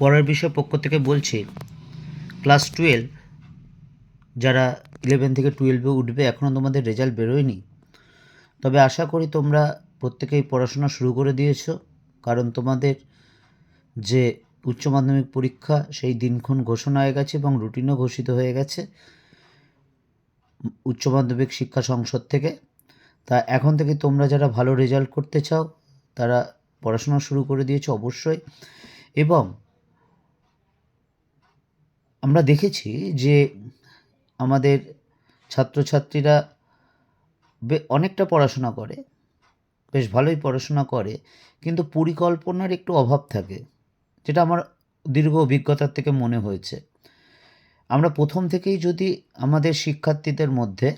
পরের বিষয় পক্ষ থেকে বলছি, ক্লাস টুয়েলভ যারা ইলেভেন থেকে টুয়েলভে উঠবে এখনও তোমাদের রেজাল্ট বেরোয়নি। তবে আশা করি তোমরা প্রত্যেকেই পড়াশোনা শুরু করে দিয়েছ, কারণ তোমাদের যে উচ্চ মাধ্যমিক পরীক্ষা, সেই দিনক্ষণ ঘোষণা হয়ে গেছে এবং রুটিনও ঘোষিত হয়ে গেছে উচ্চ মাধ্যমিক শিক্ষা সংসদ থেকে। তা এখন থেকে তোমরা যারা ভালো রেজাল্ট করতে চাও, তারা পড়াশোনা শুরু করে দিয়েছ অবশ্যই। এবং আমরা দেখেছি যে আমাদের ছাত্রছাত্রীরা অনেকটা পড়াশোনা করে, বেশ ভালোই পড়াশোনা করে, কিন্তু পরিকল্পনার একটু অভাব থাকে, যেটা আমার দীর্ঘ অভিজ্ঞতার থেকে মনে হয়েছে। আমরা প্রথম থেকেই যদি আমাদের শিক্ষার্থীদের মধ্যে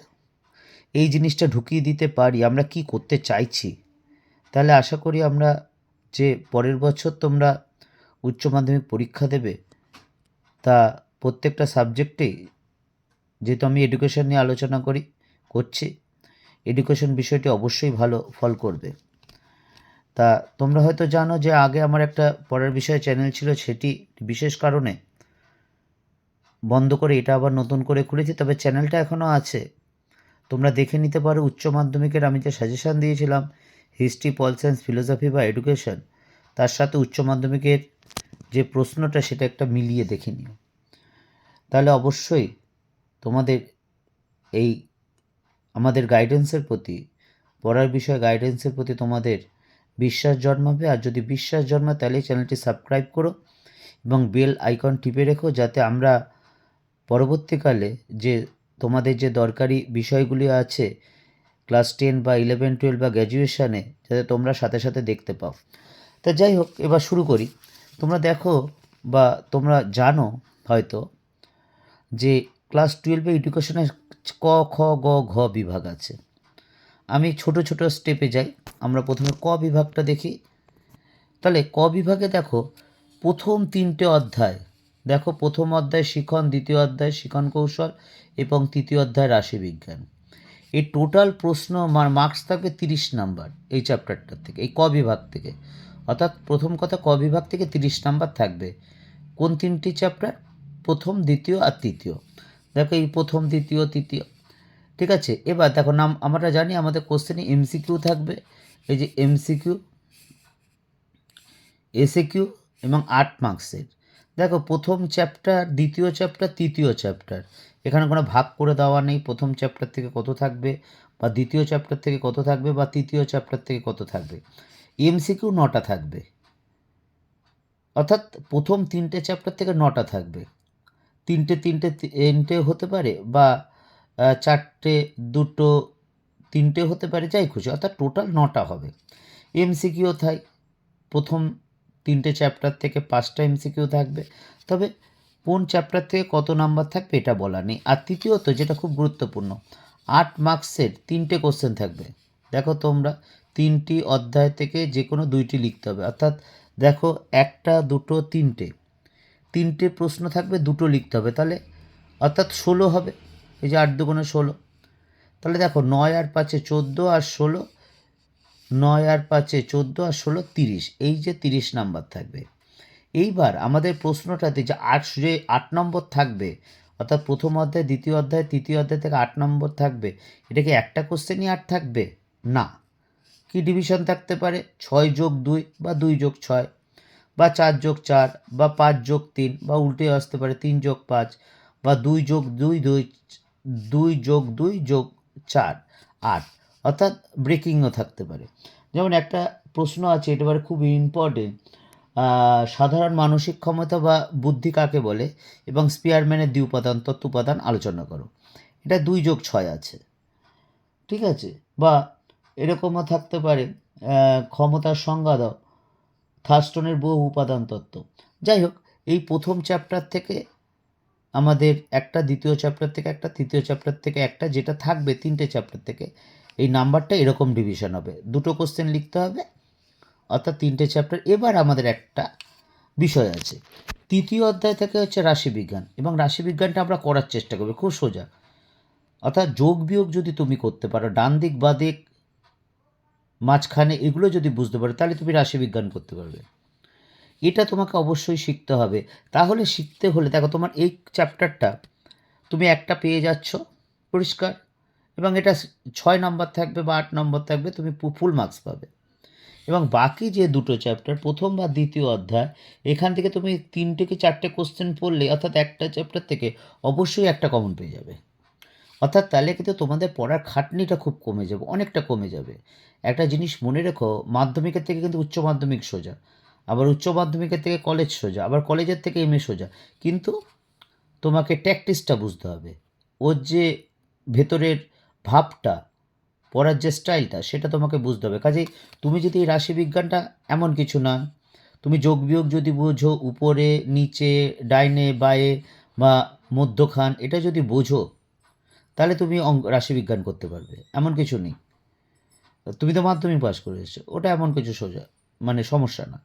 এই জিনিসটা ঢুকিয়ে দিতে পারি, আমরা কি করতে চাইছি, তাহলে আশা করি আমরা যে পরের বছর তোমরা উচ্চ মাধ্যমিক পরীক্ষা দেবে, তা প্রত্যেকটা সাবজেক্টেই যেহেতু আমি এডুকেশন নিয়ে আলোচনা করি, করছি এডুকেশন বিষয়টি অবশ্যই ভালো ফল করবে। তা তোমরা হয়তো জানো যে আগে আমার একটা পড়ার বিষয়ে চ্যানেল ছিল সেটি বিশেষ কারণে বন্ধ করে এটা আবার নতুন করে খুলেছি, তবে চ্যানেলটা এখনও আছে। তোমরা দেখে নিতে পারো, উচ্চ মাধ্যমিকের আমি যে সাজেশান দিয়েছিলাম হিস্ট্রি পল সায়েন্স ফিলোসফি বা এডুকেশন তার সাথে উচ্চ মাধ্যমিকের যে প্রশ্নটা সেটা একটা মিলিয়ে দেখে নিও। তাহলে অবশ্যই তোমাদের এই আমাদের গাইডেন্সের প্রতি, পড়ার বিষয়ে গাইডেন্সের প্রতি তোমাদের বিশ্বাস জন্মাবে। আর যদি বিশ্বাস জন্মায়, তাহলে চ্যানেলটি সাবস্ক্রাইব করো এবং বেল আইকন টিপে রেখো যাতে আমরা পরবর্তীকালে যে তোমাদের যে দরকারি বিষয়গুলি আছে ক্লাস টেন বা ইলেভেন টুয়েলভ বা গ্র্যাজুয়েশানে যাতে তোমরা সাথে সাথে দেখতে পাও। তা যাই হোক, এবার শুরু করি। তোমরা দেখো বা তোমরা জানো হয়তো যে ক্লাস টুয়েলভে এডুকেশনে ক, খ, গ, ঘ বিভাগ আছে। আমি ছোট ছোট স্টেপে যাই, আমরা প্রথমে ক বিভাগটা দেখি। তাহলে ক বিভাগে দেখো, প্রথম তিনটে অধ্যায়। দেখো, প্রথম অধ্যায় শিখন, দ্বিতীয় অধ্যায় শিখন কৌশল এবং তৃতীয় অধ্যায় রাশিবিজ্ঞান। এই টোটাল প্রশ্ন মার্কস থাকবে তিরিশ নাম্বার এই চ্যাপ্টারটার থেকে, এই ক বিভাগ থেকে। অর্থাৎ প্রথম কথা ক বিভাগ থেকে তিরিশ নাম্বার থাকবে। কোন তিনটি চ্যাপ্টার প্রথম, দ্বিতীয় আর তৃতীয়। দেখো এই প্রথম, দ্বিতীয়, তৃতীয়। ঠিক আছে? এবার দেখো নাম, আমরা জানি আমাদের কোশ্চেনে এমসিকিউ থাকবে। এই যে এমসিকিউ এসে কিউ এবং আট মার্কসের দেখো প্রথম চ্যাপ্টার দ্বিতীয় চ্যাপ্টার তৃতীয় চ্যাপ্টার এখানে কোনো ভাগ করে দেওয়া নেই। প্রথম চ্যাপ্টার থেকে কত থাকবে বা দ্বিতীয় চ্যাপ্টার থেকে কত থাকবে বা তৃতীয় চ্যাপ্টার থেকে কত থাকবে? এমসিকিউ নটা থাকবে। অর্থাৎ প্রথম তিনটে চ্যাপ্টার থেকে নটা থাকবে। তিনটে তিনটে তিনটে হতে পারে বা চারটে, দুটো, তিনটে হতে পারে, যাই খুশি, অর্থাৎ টোটাল নটা হবে। এমসিকিউ থাই, প্রথম তিনটে চ্যাপ্টার থেকে পাঁচটা এমসিকিউ থাকবে। তবে কোন চ্যাপ্টার থেকে কত নাম্বার থাকবে এটা বলা নেই। আর তৃতীয়ত, যেটা খুব গুরুত্বপূর্ণ, আট মার্কসের তিনটে কোশ্চেন থাকবে। দেখো তোমরা, তিনটি অধ্যায় থেকে যে কোনো দুইটি লিখতে হবে। অর্থাৎ দেখো একটা, দুটো, তিনটে। তিনটে প্রশ্ন থাকবে, দুটো লিখতে হবে। তাহলে অর্থাৎ ষোলো হবে, এই যে আট দুগুণে ষোলো। তাহলে দেখো, নয় আর পাঁচে চোদ্দ আর ষোলো, নয় আর পাঁচে চোদ্দ আর ষোলো তিরিশ। এই যে তিরিশ নাম্বার থাকবে। এইবার আমাদের প্রশ্নটাতে যে আট যে আট নম্বর থাকবে, অর্থাৎ প্রথম অধ্যায়, দ্বিতীয় অধ্যায়, তৃতীয় অধ্যায় থেকে আট নম্বর থাকবে, এটা কি একটা কোশ্চেনই আট থাকবে? না। কি ডিভিশন থাকতে পারে? ছয় যোগ দুই বা দুই যোগ ছয়? বা চার যোগ চার, বা পাঁচ যোগ তিন, বা উল্টে আসতে পারে তিন যোগ পাঁচ, বা দুই যোগ দুই দুই দুই যোগ দুই যোগ চার, আট। অর্থাৎ ব্রেকিংও থাকতে পারে। যেমন একটা প্রশ্ন আছে, এটা খুব ইম্পর্টেন্ট সাধারণ মানসিক ক্ষমতা বা বুদ্ধি কাকে বলে? এবং স্পিয়ারম্যানের দ্বি উপাদান, তত্ত্ব উপাদান আলোচনা করো। এটা দুই যোগ ছয় আছে। ঠিক আছে? বা এরকমও থাকতে পারে ক্ষমতার সংজ্ঞা দাও। থার্স্টনের বহু উপাদান তত্ত্ব। যাই হোক, এই প্রথম চ্যাপ্টার থেকে আমাদের একটা, দ্বিতীয় চ্যাপ্টার থেকে একটা, তৃতীয় চ্যাপ্টার থেকে একটা, যেটা থাকবে তিনটে চ্যাপ্টার থেকে, এই নাম্বারটা এরকম ডিভিশন হবে। দুটো কোশ্চেন লিখতে হবে, অর্থাৎ তিনটে চ্যাপ্টার এবার আমাদের একটা বিষয় আছে। তৃতীয় অধ্যায় থেকে হচ্ছে রাশিবিজ্ঞান, এবং রাশিবিজ্ঞানটা আমরা করার চেষ্টা করব, খুব সোজা। অর্থাৎ যোগ বিয়োগ যদি তুমি করতে পারো, ডান দিক বা দিক মাঝখানে এগুলো যদি বুঝতে পারো, তাহলে তুমি রাশিবিজ্ঞান করতে পারবে। এটা তোমাকে অবশ্যই শিখতে হবে। তাহলে শিখতে হলে, দেখো তোমার এই চ্যাপ্টারটা তুমি একটা পেয়ে যাচ্ছ, পরিষ্কার, এবং এটা ছয় নম্বর থাকবে বা আট নম্বর থাকবে, তুমি ফুল মার্কস পাবে। এবং বাকি যে দুটো চ্যাপ্টার প্রথম বা দ্বিতীয় অধ্যায়, এখান থেকে তুমি তিনটে কি চারটে কোশ্চেন পড়লে, অর্থাৎ একটা চ্যাপ্টার থেকে অবশ্যই একটা কমন পেয়ে যাবে। অর্থাৎ তাহলে কিন্তু তোমাদের পড়ার খাটনিটা খুব কমে যাবে, অনেকটা কমে যাবে। একটা জিনিস মনে রেখো, মাধ্যমিকের থেকে কিন্তু উচ্চ মাধ্যমিক সোজা, আবার উচ্চ মাধ্যমিকের থেকে কলেজ সোজা, আবার কলেজের থেকে এম সোজা। কিন্তু তোমাকে ট্যাকটিসটা বুঝতে হবে। ওর যে ভেতরের ভাবটা, পড়ার যে স্টাইলটা সেটা তোমাকে বুঝতে হবে। কাজেই তুমি যদি এই রাশিবিজ্ঞানটা এমন কিছু না, তুমি যোগ বিয়োগ যদি বোঝো, উপরে, নিচে, ডাইনে, বায়ে বা মধ্যখান, এটা যদি বোঝো তাহলে তুমি অঙ্ক, রাশিবিজ্ঞান করতে পারবে। এমন কিছু নেই। তুমি তো মাধ্যমিক পাস করে এসেছ। ওটা এমন কিছু সোজা মানে সমস্যা না।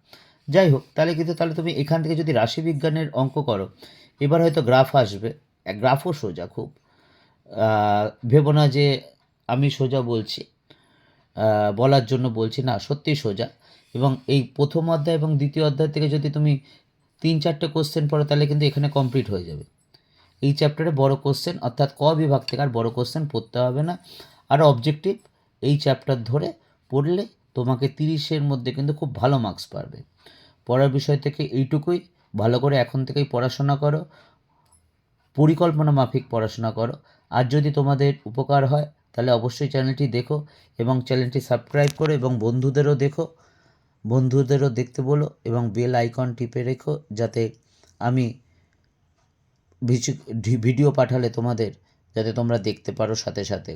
যাই হোক, তাহলে কিন্তু, তাহলে তুমি এখান থেকে যদি রাশিবিজ্ঞানের অঙ্ক করো, এবার হয়তো গ্রাফ আসবে। গ্রাফও সোজা খুব। ভেবো না যে আমি সোজা বলছি। বলার জন্য বলছি না সত্যিই সোজা। এবং এই প্রথম অধ্যায় এবং দ্বিতীয় অধ্যায় থেকে যদি তুমি তিন চারটে কোশ্চেন পড়ো, তাহলে কিন্তু এখানে কমপ্লিট হয়ে যাবে। এই চ্যাপ্টারে বড় কোশ্চেন অর্থাৎ ক বিভাগ থেকে আর বড় কোশ্চেন পড়তে হবে না। আর অবজেক্টিভ এই চ্যাপ্টার ধরে পড়লে তোমাকে তিরিশের মধ্যে কিন্তু খুব ভালো মার্কস পাবে। পড়ার বিষয় থেকে এইটুকুই। ভালো করে এখন থেকেই পড়াশোনা করো। পরিকল্পনা মাফিক পড়াশোনা করো। আর যদি তোমাদের উপকার হয়, তাহলে অবশ্যই চ্যানেলটি দেখো এবং চ্যানেলটি সাবস্ক্রাইব করো এবং বন্ধুদেরও দেখো। বন্ধুদেরও দেখতে বলো এবং বেল আইকন টিপে রেখো যাতে আমি ভিডিও পাঠালে তোমাদের যাতে তোমরা দেখতে পারো সাথে সাথে।